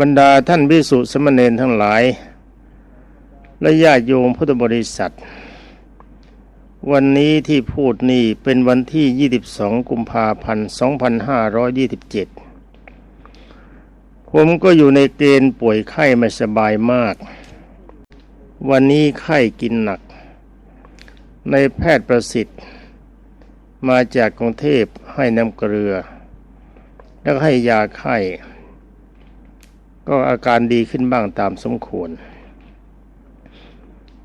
บรรดาท่านพิสุสมณเณรทั้งหลาย และญาติโยมพุทธบริษัท วันนี้ที่พูดนี่เป็นวันที่ 22 กุมภาพันธ์ 2527 ผมก็อยู่ในเกณฑ์ป่วยไข้ไม่สบายมาก วันนี้ไข้กินหนัก ในแพทย์ประสิทธิ์ มาจากกรุงเทพให้น้ำเกลือ แล้วให้ยาไข้ ก็อาการดีขึ้นบ้างตามสมควร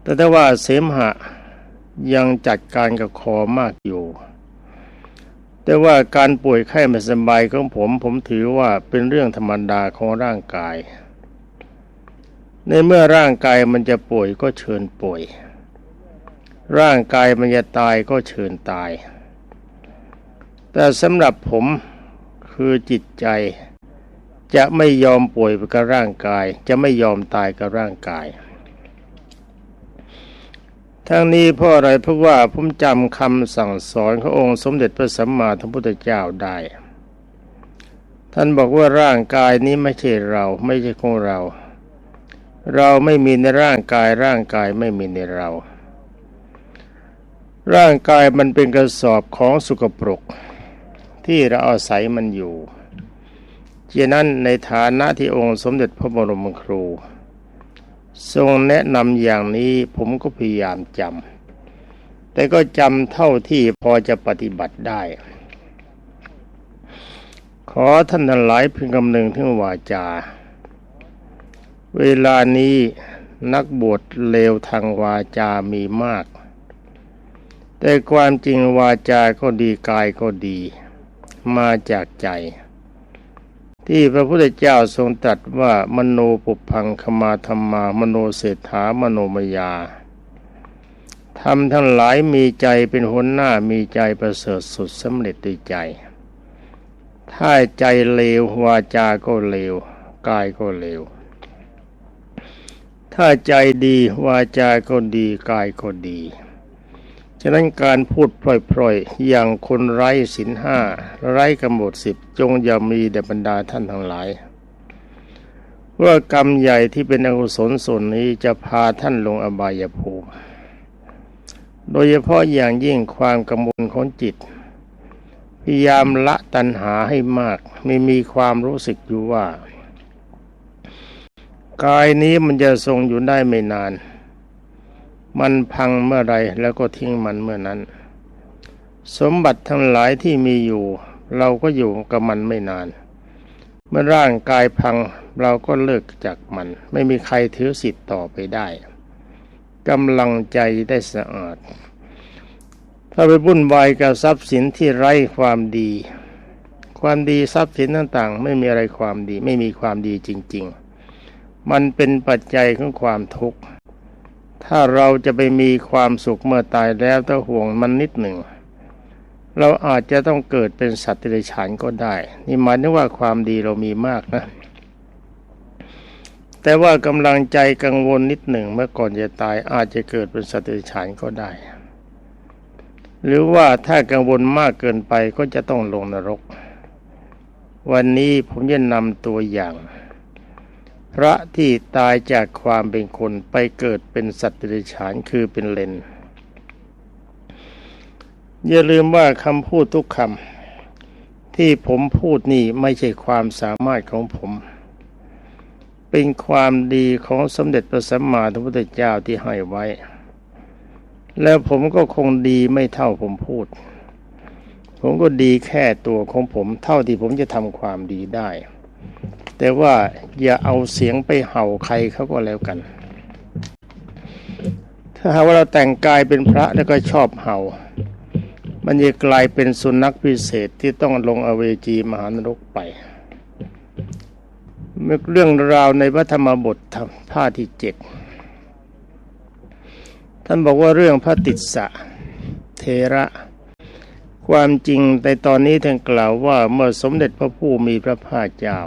แต่ถ้าว่าเสมหะยังจัดการกับคอมากอยู่ แต่ว่าการป่วยไข้ไม่สบายของผม ผมถือว่าเป็นเรื่องธรรมดาของร่างกาย ในเมื่อร่างกายมันจะป่วยก็เชิญป่วย ร่างกายมันจะตายก็เชิญตาย แต่สำหรับผมคือจิตใจ จะไม่ยอมป่วยกับร่างกาย จะไม่ยอมตายกับร่างกาย ทั้งนี้เพราะอะไรเพราะว่าผมจำคำสั่งสอนขององค์สมเด็จพระสัมมาสัมพุทธเจ้าได้ ท่านบอกว่าร่างกายนี้ไม่ใช่เราไม่ใช่ของเรา เราไม่มีในร่างกายร่างกายไม่มีในเรา ร่างกายมันเป็นกระสอบของสุกปรกที่เราอาศัยมันอยู่ ฉะนั้นในฐานะที่องค์สมเด็จพระบรมครู ทรงแนะนำอย่างนี้ผมก็พยายามจำแต่ก็จำเท่าที่พอจะปฏิบัติได้ ขอท่านทั้งหลายพึงคำนึงถึงวาจา เวลานี้นักบวชเลวทางวาจามีมาก แต่ความจริงวาจาก็ดีกายก็ดี มาจากใจ ที่พระพุทธเจ้าทรงตรัสว่ามโนปุพังคมาธรรมามโนเศรษฐามโนมยาทำทั้งหลายมีใจเป็นหัวหน้ามีใจประเสริฐสุดสำเร็จด้วยใจ ถ้าใจเลววาจาก็เลวกายก็เลวถ้าใจดีวาจาก็ดีกายก็ดี ฉะนั้นการพูดพล่อยๆ อย่างคนไร้ศีลห้าไร้กำหนดสิบจงอย่ามีแด่บรรดาท่านทั้งหลาย ว่ากรรมใหญ่ที่เป็นอกุศลส่วนนี้จะพาท่านลงอบายภูมิ โดยเฉพาะอย่างยิ่งความกังวลของจิต พยายามละตัณหาให้มาก ไม่มีความรู้สึกอยู่ว่า กายนี้มันจะทรงอยู่ได้ไม่นาน มันพังเมื่อไรแล้วก็ทิ้งมันเมื่อนั้น สมบัติทั้งหลายที่มีอยู่ เราก็อยู่กับมันไม่นาน เมื่อร่างกายพังเราก็เลิกจากมัน ไม่มีใครถือสิทธิ์ต่อไปได้กำลังใจได้สะอาด ถ้าไปบุ่นวายกับทรัพย์สินที่ไร้ความดี ความดีทรัพย์สินต่างๆ ไม่มีอะไรความดี ไม่มีความดีจริง ๆ มันเป็นปัจจัยของความทุกข์ ถ้าเราจะไปมีความสุขเมื่อตายแล้วถ้าห่วงมันนิดหนึ่ง เราอาจจะต้องเกิดเป็นสัตว์เดรัจฉานก็ได้ นี่หมายถึงว่าความดีเรามีมากนะ แต่ว่ากำลังใจกังวลนิดหนึ่งเมื่อก่อนจะตายอาจจะเกิดเป็นสัตว์เดรัจฉานก็ได้ หรือว่าถ้ากังวลมากเกินไปก็จะต้องลงนรก วันนี้ผมจะนำตัวอย่าง พระที่ตายจากความเป็นคนไปเกิดเป็นสัตว์เดรัจฉานคือเป็นเลนอย่าลืมว่าคำพูดทุกคำที่ผมพูดนี่ไม่ใช่ความสามารถของผม เป็นความดีของสมเด็จพระสัมมาสัมพุทธเจ้าที่ให้ไว้ แล้วผมก็คงดีไม่เท่าผมพูด ผมก็ดีแค่ตัวของผม เท่าที่ผมจะทำความดีได้ แต่ว่าอย่าเอาเสียงไปเห่าใครเขาก็แล้วกัน ถ้าหากว่าเราแต่งกายเป็นพระแล้วก็ชอบเห่า มันจะกลายเป็นสุนัขพิเศษที่ต้องลงอเวจีมหานรกไปเรื่องราวในพระธรรมบทท่าที่เจ็ดท่านบอกว่าเรื่องพระติสสะเทระ ความจริงในตอนนี้ท่านกล่าวว่าเมื่อสมเด็จพระผู้มีพระภาคเจ้า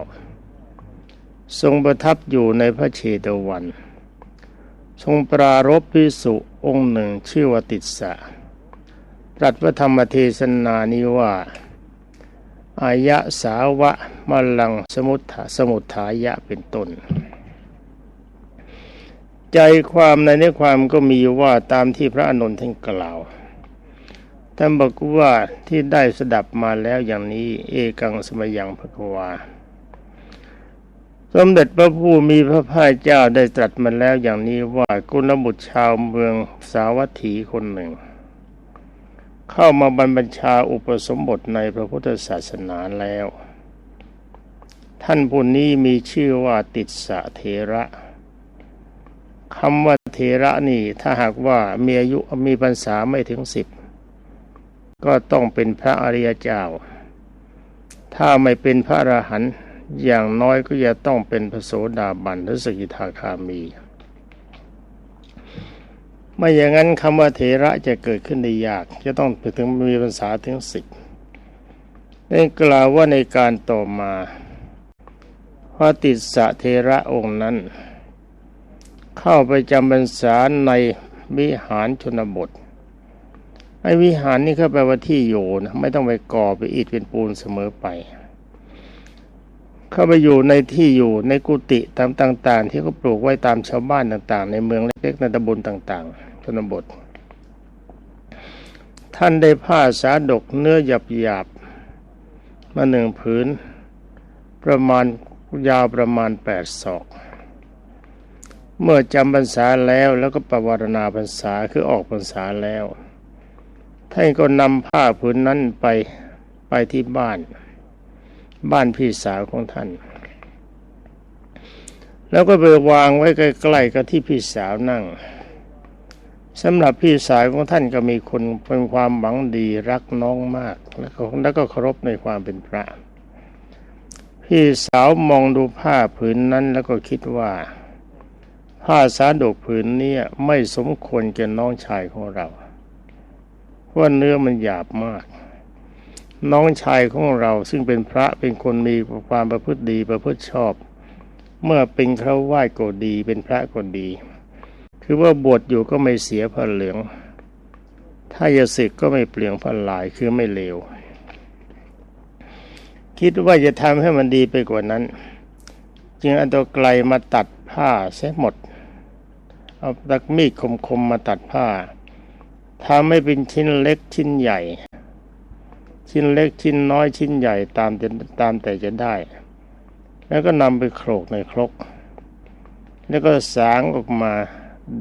ทรงประทับอยู่ในพระเชตวัน ทรงปรารบพิสุองค์หนึ่งชื่อว่าติสสะตรัสพระธรรมเทศนานี้ว่า อายะสาวะมลังสมุทธาสมุทธายะเป็นต้น ใจความในเนื้อความก็มีว่าตามที่พระอนุนท่านกล่าว ท่านบอกว่าที่ได้สดับมาแล้วอย่างนี้ เอกังสมยังพระกวา สมเด็จพระผู้มีพระภาคเจ้าได้ตรัสมาแล้วอย่างนี้ว่ากุลบุตรชาวเมืองสาวัตถีคนหนึ่ง เข้ามาบรรพชาอุปสมบทในพระพุทธศาสนาแล้ว ท่านผู้นี้มีชื่อว่าติดสะเทระคำว่าเทระนี่ถ้าหากว่ามีอายุมีพรรษาไม่ถึงสิบ ก็ต้องเป็นพระอริยเจ้า ถ้าไม่เป็นพระอรหันต์อย่างน้อยก็จะต้องเป็นพระโสดาบันหรือสกิทาคามี ไม่อย่างนั้นคำว่าเถระจะเกิดขึ้นได้ยาก จะต้องไปถึงมีภาษาถึงสิบได้กล่าวว่าในการต่อมาพระติสะเทระองค์นั้น เข้าไปจำพรรษาในวิหารชนบท อ้วิหารนี่เขาแปลว่าที่อยู่นะไม่ต้องไปก่อไปอิฐเป็นปูนเสมอไป เข้าไปอยู่ในที่อยู่ในกุฏิตามต่าง ๆ ที่เขาปลูกไว้ตามชาวบ้านต่าง ๆ ในเมืองเล็กๆในตำบลต่างๆชนบท ท่านได้ผ้าสาดกเนื้อหยาบๆมาหนึ่งผืน ประมาณยาวประมาณแปดศอกเมื่อจำพรรษาแล้วแล้วก็ประวารณาพรรษาคือออกพรรษาแล้ว ท่านก็นำผ้าผืนนั้นไปไปที่บ้าน บ้านพี่สาวของท่าน แล้วก็ไปวางไว้ใกล้ๆกับที่พี่สาวนั่งสำหรับพี่สาวของท่านก็มีคนเป็นความหวังดีรักน้องมาก แล้วก็แล้วก็เคารพในความเป็นพระ พี่สาวมองดูผ้าผืนนั้นแล้วก็คิดว่าผ้าสาดกผืนนี้ไม่สมควรแก่น้องชายของเรา ว่าเนื้อมันหยาบมาก น้องชายของเราซึ่งเป็นพระเป็นคนมีความประพฤติดีประพฤติชอบ เมื่อเป็นคราวาสก็ดีเป็นพระก็ดี คือว่าบวชอยู่ก็ไม่เสียผ้าเหลือง ถ้าจะศึกก็ไม่เปลี่ยงผ้าลายคือไม่เลว คิดว่าจะทำให้มันดีไปกว่านั้น จึงเอาตัวไกลมาตัดผ้าเสียหมด เอาตะมีดคมๆมาตัดผ้า ทำให้เป็นชิ้นเล็กชิ้นใหญ่ ชิ้นเล็กชิ้นน้อยชิ้นใหญ่ตามตามแต่จะได้ แล้วก็นำไปโขลกในครก แล้วก็สางออกมา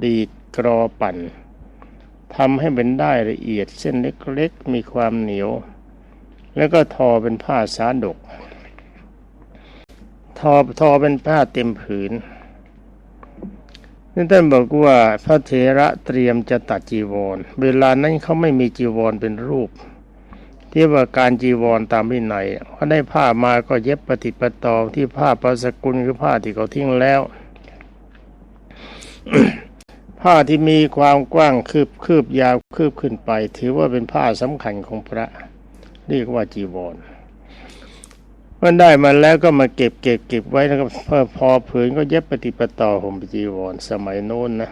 ดีดกรอปั่นทำให้เป็นได้ละเอียดเส้นเล็กๆมีความเหนียว แล้วก็ทอเป็นผ้าสาดก ทอทอเป็นผ้าเต็มผืน นี่ท่านบอกว่าพระเถระเตรียมจะตัดจีวร เวลานั้นเขาไม่มีจีวรเป็นรูป ที่ว่าการจีวรตามวินัยเขาได้ผ้ามาก็เย็บปฏิปตอที่ผ้าประสกุลคือผ้าที่เขาทิ้งแล้ว ผ้าที่มีความกว้างคืบคืบยาวคืบขึ้นไป ถือว่าเป็นผ้าสำคัญของพระ เรียกว่าจีวร มันได้มาแล้วก็มาเก็บเก็บเก็บไว้แล้วก็พอพอผืนก็เย็บปฏิปต่อห่มจีวรสมัยโน้นนะ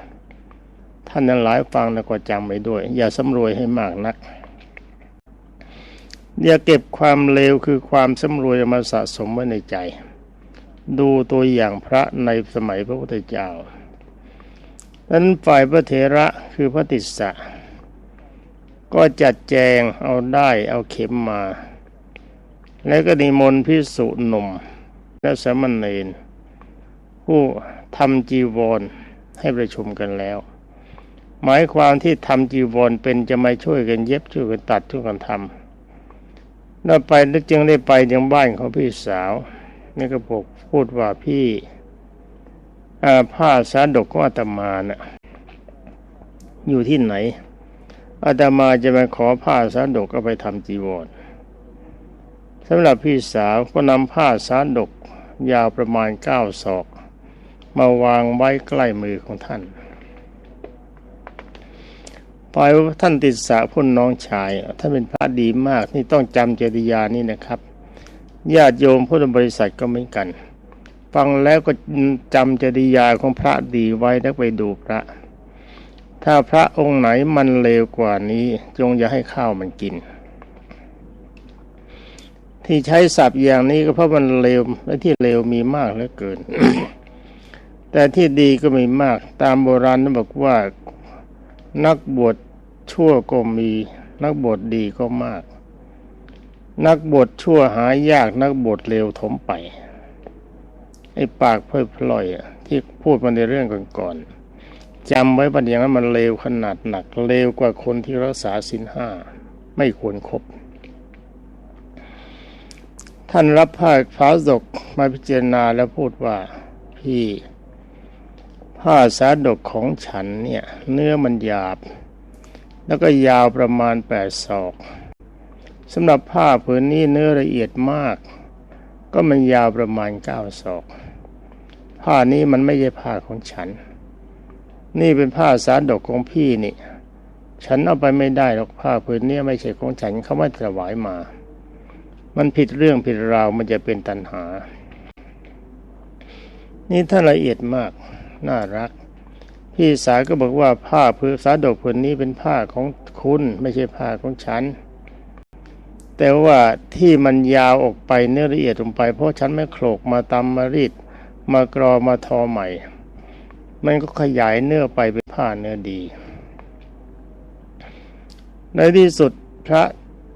ท่านนั้นหลายฟังแล้วก็จำไว้ด้วย อย่าสำรวยให้มากนัก อย่าเก็บความเลวคือความสำรวยมาสะสมไว้ในใจ ดูตัวอย่างพระในสมัยพระพุทธเจ้านั้นฝ่ายพระเถระคือพระติสสะก็จัดแจงเอาได้เอาเข็มมา แล้วก็นิมนต์พิสุหนุ่ม และสมณเณรผู้ทำจีวรให้ประชุมกันแล้ว หมายความที่ทำจีวรเป็นจะมาช่วยกันเย็บช่วยกันตัดช่วยกันทำแล้วไปแล้วจึงได้ไปยังบ้านของพี่สาวนี่ก็บอกพูดว่าพี่ผ้าสาดกของอาตมานะ่ะอยู่ที่ไหนอาตมาจะมาขอผ้าสาดกเอาไปทำจีวร สำหรับพี่สาวก็นำผ้าสาดกยาวประมาณเก้าศอก มาวางไว้ใกล้มือของท่านปล่อยว่าท่านติดสะพุ่นน้องชายท่านเป็นพระดีมากนี่ต้องจำเจติยานี่นะครับญาติโยมพุทธบริษัทก็เหมือนกัน ฟังแล้วก็จำเจติยาของพระดีไว้แล้วไปดูพระ ถ้าพระองค์ไหนมันเลวกว่านี้ จงอย่าให้ข้าวมันกิน ที่ใช้ศัพท์อย่างนี้ก็เพราะมันเลวและที่เลวมีมากเหลือเกิน แต่ที่ดีก็มีมากตามโบราณนั้นบอกว่า นักบวชชั่วก็มี นักบวชดีก็มาก นักบวชชั่วหายากนักบวชเลวถมไปไอ้ปากเพ่อพลอยอะที่พูดมาในเรื่องก่อนๆจำไว้ปัญญานั้นมันเลวขนาดหนักเลวกว่าคนที่รักษาศีลห้าไม่ควรครบ ท่านรับผ้าฟ้าศกมาพิจารณาแล้วพูดว่าพี่ ผ้าสาดกของฉันเนี่ย เนื้อมันหยาบ แล้วก็ยาวประมาณแปดศอกสำหรับผ้าผืนนี้เนื้อละเอียดมาก ก็มันยาวประมาณเก้าศอก ผ้านี้มันไม่ใช่ผ้าของฉัน นี่เป็นผ้าสาดกของพี่นี่ ฉันเอาไปไม่ได้หรอกผ้าผืนนี้ไม่ใช่ของฉันเขาไม่ถวายมา มันผิดเรื่องผิดราวมันจะเป็นตันหา นี่ถ้าละเอียดมากน่ารัก พี่สาวก็บอกว่าผ้าผืนสาดกผืนนี้เป็นผ้าของคุณไม่ใช่ผ้าของฉัน แต่ว่าที่มันยาวออกไปเนื้อละเอียดลงไป เพราะฉันไม่โขลกมาตำมารีดมากรอมาทอใหม่ มันก็ขยายเนื้อไปเป็นผ้าเนื้อดี ในที่สุดพระ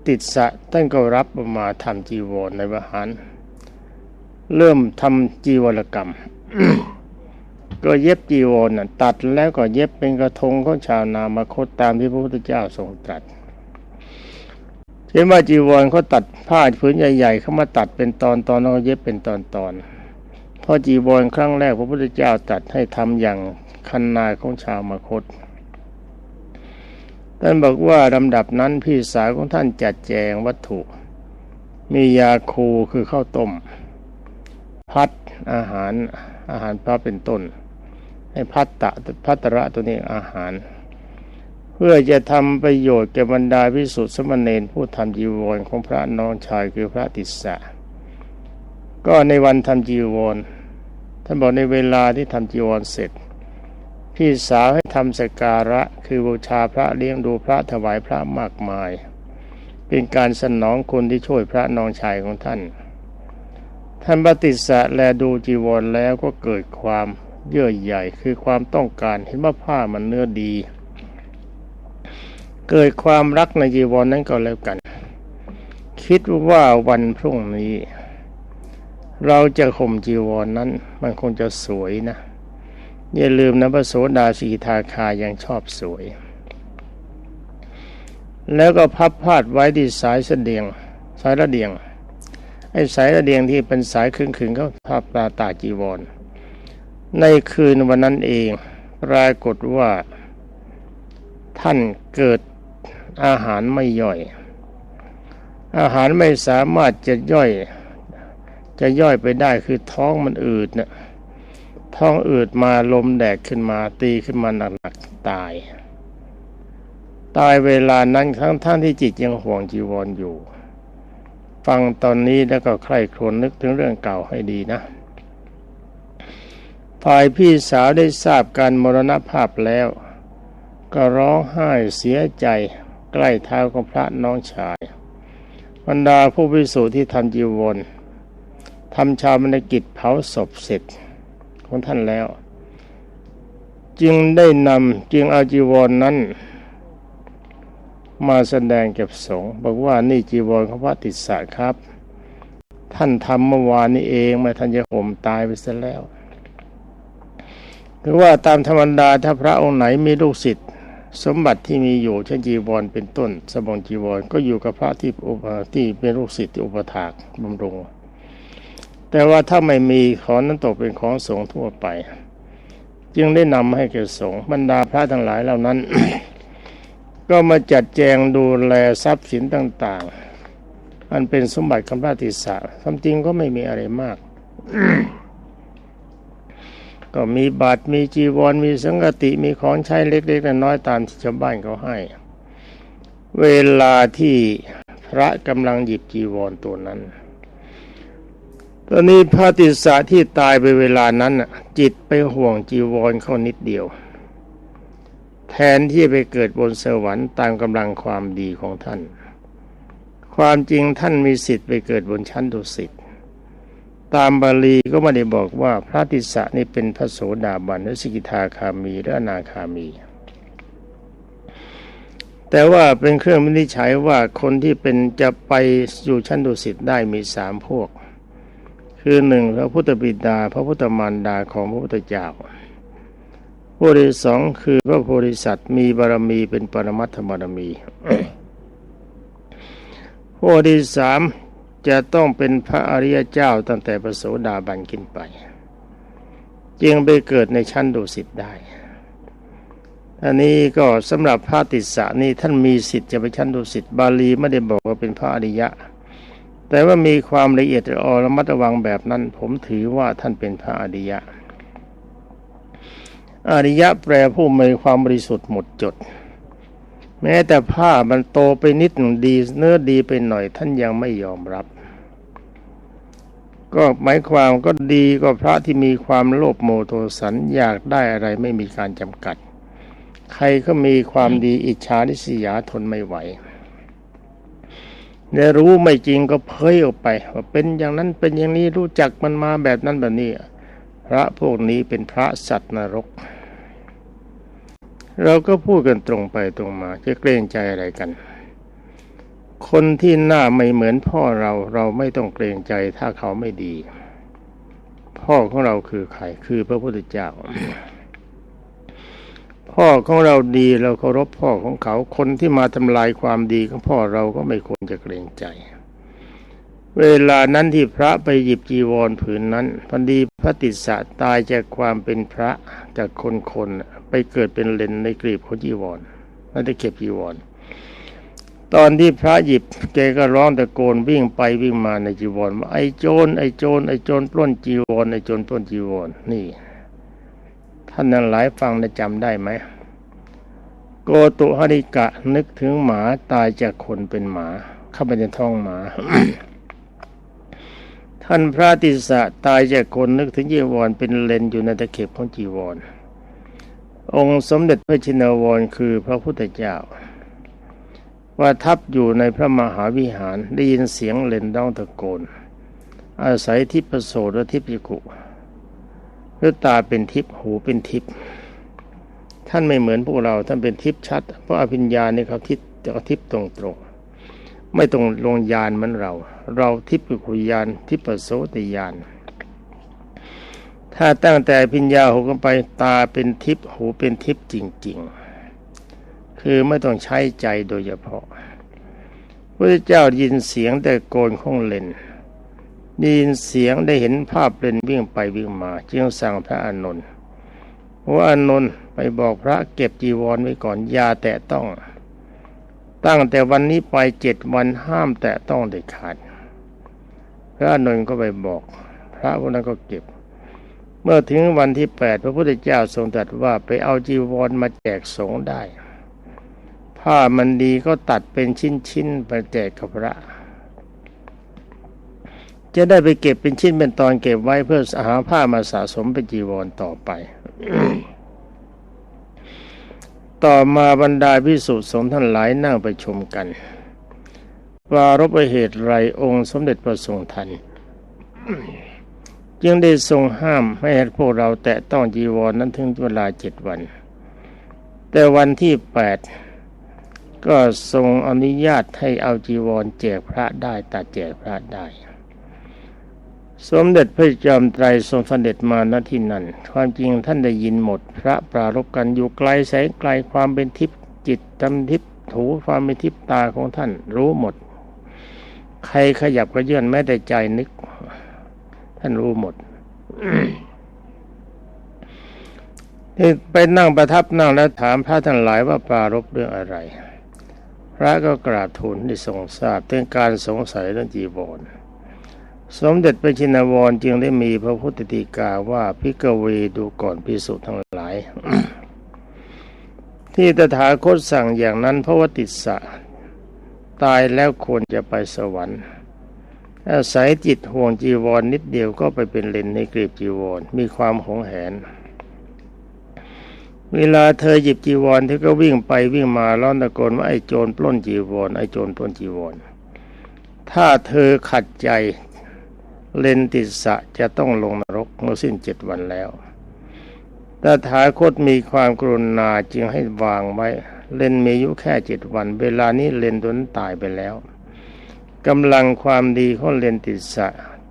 ติดสะท่านก็รับมาทำจีวรในวหาร เริ่มทำจีวรกรรม ก็เย็บจีวรน่ะตัดแล้วก็เย็บเป็นกระทงของชาวนามาคตตามที่พระพุทธเจ้าทรงตรัสเช่นว่าจีวรเขาตัดผ้าผืนใหญ่ๆเขามาตัดเป็นตอนตอนแล้วก็เย็บเป็นตอนตอนพราะจีวรครั้งแรกพระพุทธเจ้าตรัสให้ทำอย่างคันนาของชาวมาคต ท่านบอกว่าลำดับนั้นพี่สาวของท่านจัดแจงวัตถุ มียาคูคือข้าวต้ม พัดอาหารอาหารพระเป็นต้นให้พัตตะพัตระตัวนี้อาหาร เพื่อจะทำประโยชน์แก่บรรดาพิสุทธิสมณเณรผู้ทำจีวรของพระน้องชายคือพระติสสะก็ในวันทำจีวรท่านบอกในเวลาที่ทำจีวรเสร็จ พี่สาวให้ทำสกการะคือบูชาพระเลี้ยงดูพระถวายพระมากมาย เป็นการสนองคนที่ช่วยพระน้องชายของท่าน ท่านปฏิสะแลดูจีวรแล้วก็เกิดความเยื่อใหญ่คือความต้องการเห็นว่าผ้ามันเนื้อดี เกิดความรักในจีวรนั้นก็แล้วกัน คิดว่าวันพรุ่งนี้ เราจะข่มจีวรนนั้นมันคงจะสวยนะ อย่าลืมนะพระโสดาสีทาคายังชอบสวย แล้วก็พับพาดไว้ที่สายเสดียง สายระเดียง ไอ้สายระเดียงที่เป็นสายขึงๆก็พับตาตาจีวร ในคืนวันนั้นเองปรากฏว่า ท่านเกิดอาหารไม่ย่อย อาหารไม่สามารถจะย่อย จะย่อยไปได้คือท้องมันอืดเนะ่ย ท้องอืดมาลมแดดขึ้นมาตีขึ้นมาหนักๆตาย ตายเวลานั้นทั้งท่านที่จิตยังห่วงจีวรออยู่ ฟังตอนนี้แล้วก็ใคร่ครวญนึกถึงเรื่องเก่าให้ดีนะฝ่ายพี่สาวได้ทราบการมรณภาพแล้ว ก็ร้องไห้เสียใจใกล้เท้าของพระน้องชายบรรดาผู้พิสูจน์ที่ทำจีวรทำชาวมนกิจเผาศพเสร็จ ของท่านแล้ว จึงได้นำจึงเอาจีวรนนั้น มาแสดงกับสงฆ์บอกว่านี่จีวรของพระติสสะครับ ท่านทำเมื่อวานนี้เองมาท่านจะห่มตายไปซะแล้วคือว่าตามธรรมดาถ้าพระองค์ไหนมีลูกศิษย์สมบัติที่มีอยู่เช่นจีวรเป็นต้น สบงจีวรก็อยู่กับพระที่ที่เป็นลูกศิษย์ที่อุปถากบำรุง แต่ว่าถ้าไม่มีของนั้นตกเป็นของสงฆ์ทั่วไป จึงได้นำให้แก่สงฆ์บรรดาพระทั้งหลายเหล่านั้น ก็มาจัดแจงดูแลทรัพย์สินต่างๆมันเป็นสมบัติคำพระติสะความจริงก็ไม่มีอะไรมาก ก็มีบาทมีจีวรมีสังกติมีของใช้เล็กๆน้อยๆตามที่ชาวบ้านเขาให้ เวลาที่พระกำลังหยิบจีวรตัวนั้น ตอนนี้พระติสะที่ตายไปเวลานั้นจิตไปห่วงจีวรเขานิดเดียว แทนที่ไปเกิดบนสวรรค์ตามกำลังความดีของท่าน ความจริงท่านมีสิทธิ์ไปเกิดบนชั้นดุสิตตามบาลีก็ไม่ได้บอกว่าพระติสสะนี่เป็นพระโสดาบันหรือสกิทาคามีหรืออนาคามี แต่ว่าเป็นเครื่องวินิจฉัยว่าคนที่เป็นจะไปอยู่ชั้นดุสิตได้มีสามพวก คือหนึ่งพระพุทธบิดา พระพุทธมารดาของพระพุทธเจ้าพวกที่สองคือพระโพธิสัตว์มีบารมีเป็นปรมัตถบารมีพวกที่สามจะต้องเป็นพระอริยเจ้าตั้งแต่ประโสดาบันขึ้นไป จึงไปเกิดในชั้นดุสิตได้อันนี้ก็สำหรับพระติสสะนี่ท่านมีสิทธิ์จะไปชั้นดุสิตบาลีไม่ได้บอกว่าเป็นพระอริยะ แต่ว่ามีความละเอียดอ่อนระมัดระวังแบบนั้น ผมถือว่าท่านเป็นพระอริยะ อริยะแปลผู้มีความบริสุทธิ์หมดจด แม้แต่ผ้ามันโตไปนิดหนึ่งดีเนื้อดีไปหน่อย ท่านยังไม่ยอมรับ ก็หมายความก็ดีก็พระที่มีความโลภโมโทสันอยากได้อะไรไม่มีการจำกัด ใครก็มีความดีอิจฉาริษยาทนไม่ไหว ได้รู้ไม่จริงก็เผยออกไป ว่าเป็นอย่างนั้นเป็นอย่างนี้รู้จักมันมาแบบนั้นแบบนี้พระพวกนี้เป็นพระสัตว์นรก เราก็พูดกันตรงไปตรงมาจะเกรงใจอะไรกัน คนที่หน้าไม่เหมือนพ่อเราเราไม่ต้องเกรงใจถ้าเขาไม่ดี พ่อของเราคือใครคือพระพุทธเจ้า พ่อของเราดีเราเคารพพ่อของเขาคนที่มาทำลายความดีของพ่อเราก็ไม่ควรจะเกรงใจ เวลานั้นที่พระไปหยิบจีวรผืนนั้นพันดีพระติสะตายจากความเป็นพระจากคนคนไปเกิดเป็นเลนในกรีบของจีวรไม่ได้เก็บจีวร ตอนที่พระหยิบแกก็ร้องตะโกนวิ่งไปวิ่งมาในจีวรว่าไอ้โจรไอ้โจรไอ้โจรปล้นจีวรไอ้โจรปล้นจีวรนี่านนั้นหลายฟังได้จำได้ไหม โกตุหริกะนึกถึงหมาตายจากคนเป็นหมา เข้าไปในท้องหมา ท่านพระติสสะตายจากคนนึกถึงจีวรเป็นเลนอยู่ในตะเข็บของจีวร องค์สมเด็จพระชินวรคือพระพุทธเจ้าว่าทับอยู่ในพระมหาวิหารได้ยินเสียงเลนร้องตะโกน อาศัยทิพโสตและทิพยกุ หรือตาเป็นทิพหูเป็นทิพท่านไม่เหมือนพวกเราท่านเป็นทิพชัด เพราะอภิญญาเนี่ยเขาทิพเขาทิพตรงตรงๆไม่ตรงลงยานเหมือนเรา เราทิพย์กุยานทิพโสติยานถ้าตั้งแต่พิญญาหกกันไปตาเป็นทิพหูเป็นทิพจริง ๆ คือไม่ต้องใช้ใจโดยเฉพาะพระเจ้ายินเสียงแต่โกนของเลน ได้ยินเสียงได้เห็นภาพเลนวิ่งไปวิ่งมาจึงสั่งพระอานนท์ว่าอานนท์ไปบอกพระเก็บจีวรไว้ก่อนอย่าแตะต้อง ตั้งแต่วันนี้ไปเจ็ดวันห้ามแตะต้องเด็ดขาด พระอานนท์ก็ไปบอก พระคนนั้นก็เก็บ เมื่อถึงวันที่แปดพระพุทธเจ้าทรงตรัสว่าไปเอาจีวรมาแจกสงฆ์ได้ ผ้ามันดีก็ตัดเป็นชิ้นๆไปแจกกับพระ จะได้ไปเก็บเป็นชิ้นเป็นตอนเก็บไว้เพื่อหาผ้ามาสะสมเป็นจีวรต่อไป ต่อมาบรรดาพิสุสงฆ์ท่านหลายนั่งไปชมกันว่ารบเหตุไรองค์สมเด็จพระทรงทันจึงได้ทรงห้ามไม่ให้พวกเราแตะต้องจีวรนนั้นถึงเวลาเจ็ดวัน แต่วันที่แปดก็ทรงอนุญาตให้เอาจีวรแจกพระได้ตัดแจกพระได้ สมเด็จพระจอมไตรทรงเสด็จมาณที่นั่น ความจริงท่านได้ยินหมด พระปรารบกันอยู่ไกลแสงไกลความเป็นทิพย์จิตจำทิพย์ถูความเป็นทิพย์ตาของท่านรู้หมด ใครขยับกระเยื่อนแม้แต่ใจนึก ท่านรู้หมดที่ไปนั่งประทับนั่งแล้วถามพระท่านหลายว่าปรารบเรื่องอะไร พระก็กราบทูลได้ทรงทราบถึงการสงสัยเรื่องจีวร สมเด็จพระชินวรจึงได้มีพระพุทธตีกาว่าพิกเวดูก่อนพิสุทั้งหลาย ที่ตถาคตสั่งอย่างนั้นเพราะว่าติดสะ ตายแล้วควรจะไปสวรรค์อาศัยจิตห่วงจีวรนนิดเดียวก็ไปเป็นเลนในกรีบจีวร มีความหงแหน เวลาเธอหยิบจีวรเธอก็วิ่งไปวิ่งมาร้อนตะโกนว่าไอ้โจรปล้นจีวรไอ้โจรปล้นจีวร ถ้าเธอขัดใจ เลนติสะจะต้องลงนรกเมื่อสิ้นเจ็ดวันแล้วแต่ถาคตมีความกรุณาจึงให้วางไว้ เลนมีอายุแค่เจ็ดวัน เวลานี้เลนตัวนั้นตายไปแล้วกำลังความดีของเลนติสะ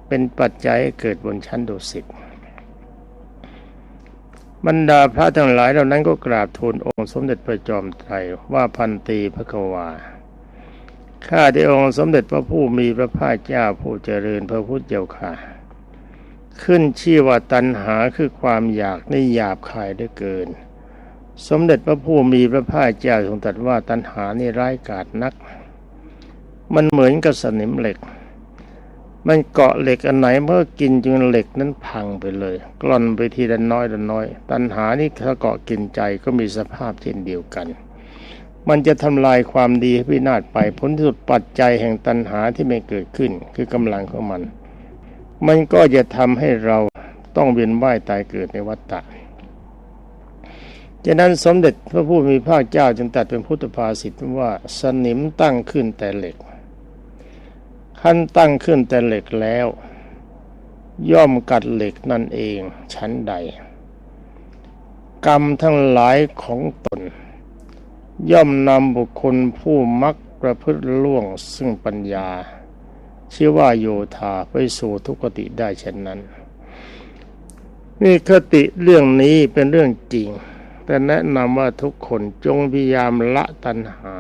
เป็นปัจจัยให้เกิดบนชั้นดุสิตบรรดาพระทั้งหลายเหล่านั้นก็กราบทูลองค์สมเด็จพระจอมไตรว่าพันตีพระกวา ข้าได้องค์สมเด็จพระผู้มีพระภาคเจ้าผู้เจริญพระพุทธเจ้าค่ะ ขึ้นชื่อว่าตัณหาคือความอยากในหยาบคายได้เกิน สมเด็จพระผู้มีพระภาคเจ้าทรงตรัสว่าตัณหานี่ร้ายกาจนัก มันเหมือนกับสนิมเหล็ก มันเกาะเหล็กอันไหนเมื่อกินจนเหล็กนั้นพังไปเลย กล่อนไปทีละน้อยละน้อย ตัณหานี่ถ้าเกาะกินใจก็มีสภาพเช่นเดียวกัน มันจะทำลายความดีให้พินาศไปผลที่สุดปัจจัยแห่งตัณหาที่ไม่เกิดขึ้นคือกำลังของมัน มันก็จะทำให้เราต้องเวียนว่ายตายเกิดในวัฏฏะจากนั้นสมเด็จพระผู้มีพระเจ้าจึงตัดเป็นพุทธภาษิตว่าสนิมตั้งขึ้นแต่เหล็กขั้นตั้งขึ้นแต่เหล็กแล้ว ย่อมกัดเหล็กนั่นเองชั้นใด กรรมทั้งหลายของตน ย่อมนำบุคคลผู้มักประพฤติล่วงซึ่งปัญญา ชื่อว่าโยธาไปสู่ทุกติได้เช่นนั้น นี่คติเรื่องนี้เป็นเรื่องจริง แต่แนะนำว่าทุกคนจงพยายามละตัณหา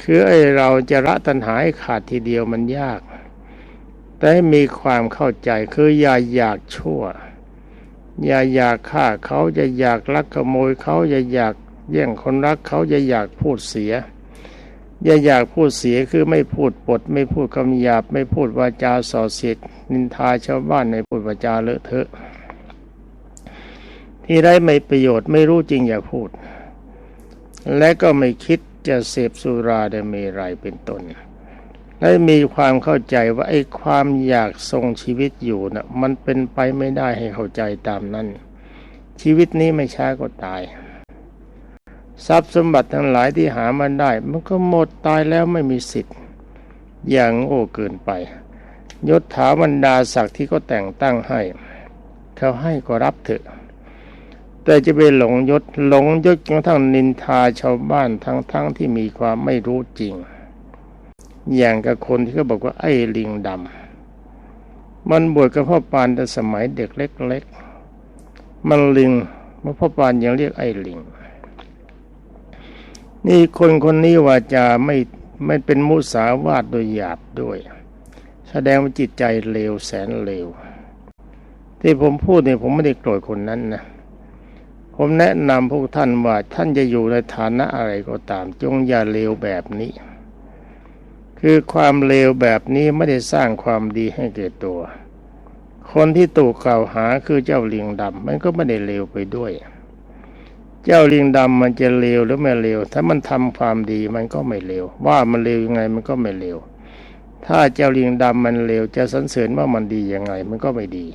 คือไอเราจะละตัณหาให้ขาดทีเดียวมันยาก แต่ให้มีความเข้าใจคืออย่าอยากชั่วอย่าอยากฆ่าเขาจะอยากลักขโมยเขาอย่าอยาก แย่งคนรักเขาอย่าอยากพูดเสีย อย่าอยากพูดเสียคือไม่พูดปด ไม่พูดคำหยาบ ไม่พูดวาจาส่อเสียดนินทาชาวบ้านในพูดวาจาเลอะเทอะ ที่ได้ไม่ประโยชน์ไม่รู้จริงอย่าพูด และก็ไม่คิดจะเสพสุราได้มีไรเป็นต้นและมีความเข้าใจว่าไอ้ความอยากทรงชีวิตอยู่นะ่ะมันเป็นไปไม่ได้ให้เข้าใจตามนั้น ชีวิตนี้ไม่ช้าก็ตาย ทรัพย์สมบัติทั้งหลายที่หามันได้ มันก็หมดตายแล้วไม่มีสิทธิ์ อย่างโง่เกินไปยศถาบรรดาศักดิ์ที่เขาแต่งตั้งให้ เขาให้ก็รับเถอะ แต่จะไปหลงยศหลงยศจนทั้งนินทาชาวบ้านทั้งๆทที่มีความไม่รู้จริง อย่างกับคนที่เขาบอกว่าไอ้ลิงดำมันบวชกับพ่อปานแต่สมัยเด็กเล็ก ๆ มันลิงเมื่อพ่อปานยังเรียกไอ้ลิง นี่คนคนนี้ว่าจะไม่ไม่เป็นมุสาวาทโดยหยาบด้วย แสดงว่าจิตใจเลวแสนเลวที่ผมพูดเนี่ยผมไม่ได้โกรธคนนั้นนะผมแนะนำพวกท่านว่าท่านจะอยู่ในฐานะอะไรก็ตาม จงอย่าเลวแบบนี้ คือความเลวแบบนี้ไม่ได้สร้างความดีให้เกิดตัว คนที่ถูกกล่าวหาคือเจ้าลิงดำมันก็ไม่ได้เลวไปด้วย เจ้าลิงดำมันจะเลวหรือไม่เลวถ้ามันทำความดีมันก็ไม่เลวว่ามันเลวยังไงมันก็ไม่เลวถ้าเจ้าลิงดำมันเลวจะสรรเสริญว่ามันดียังไงมันก็ไม่ดี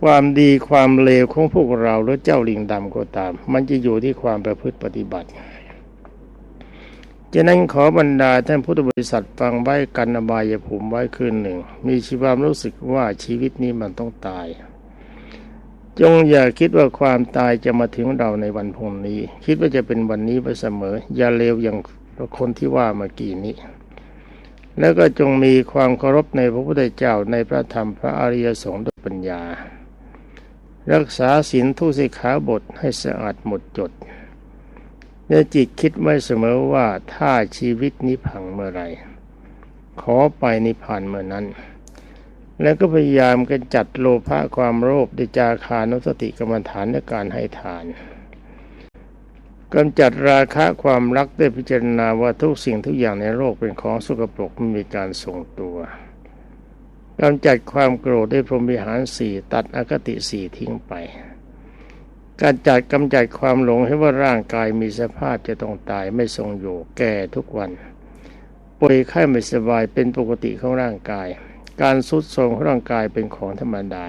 ความดีความเลวของพวกเราหรือเจ้าลิงดำก็ตาม มันจะอยู่ที่ความประพฤติปฏิบัติฉะนั้นขอบรรดาท่านพุทธบริษัทฟังไว้กันอบายภูมิไว้คืนหนึ่ง มีชีวามรู้สึกว่าชีวิตนี้มันต้องตาย จงอย่าคิดว่าความตายจะมาถึงเราในวันพรุ่งนี้ คิดว่าจะเป็นวันนี้ไปเสมอ อย่าเลวอย่างคนที่ว่าเมื่อกี้นี้ แล้วก็จงมีความเคารพในพระพุทธเจ้าในพระธรรมพระอริยสงฆ์ด้วยปัญญา รักษาศีลทุสิขาบทให้สะอาดหมดจดเนื้อจิตคิดไว้เสมอว่าถ้าชีวิตนี้พังเมื่อไรขอไปนิพพานเมื่อนั้น แล้วก็พยายามกันจัดโลภะความโลภดิจาคานุสติกรรมฐานในการให้ทานกำจัดราคะความรักได้พิจารณาว่าทุกสิ่งทุกอย่างในโลกเป็นของสกปรกไม่มีการทรงตัวกำจัดความโกรธด้วยพรหมิหารสี่ตัดอคติสี่ทิ้งไปการจัดกำจัดความหลงให้ว่าร่างกายมีสภาพจะต้องตายไม่ทรงอยู่แก่ทุกวันป่วยไข้ไม่สบายเป็นปกติของร่างกาย การสุดโทรมของร่างกายเป็นของธรรมดา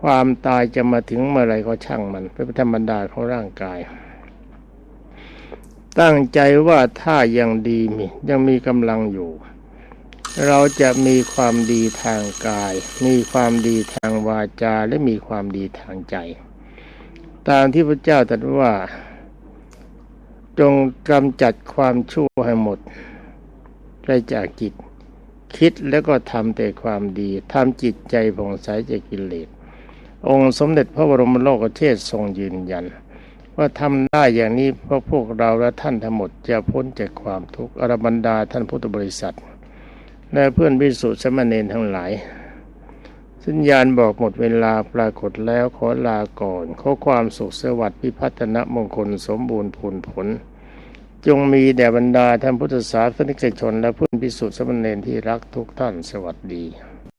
ความตายจะมาถึงเมื่อไรก็ช่างมันเป็นธรรมดาของร่างกาย ตั้งใจว่าถ้ายังดีมียังมีกำลังอยู่ เราจะมีความดีทางกาย มีความดีทางวาจาและมีความดีทางใจ ตามที่พระเจ้าตรัสว่าจงกำจัดความชั่วให้หมดไปจากจิต คิดแล้วก็ทำแต่ความดีทำจิตใจผ่องใสจากกิเลสองค์สมเด็จพระบรมโลกเทศทรงยืนยัน ว่าทำได้อย่างนี้เพราะพวกเราและท่านทั้งหมดจะพ้นจากความทุกข์อรบรรดาท่านพุทธบริษัทและเพื่อนวิสุทธิสมณเณรทั้งหลาย สัญญาณบอกหมดเวลาปรากฏแล้วขอลาก่อน ขอความสุขสวัสดิ์พิพัฒนมงคลสมบูรณ์ผลผล จงมีแด่บรรดาท่านพุทธศาสนิกชน และเพื่อนพิสุทธิสมณเณรที่รักทุกท่านสวัสดี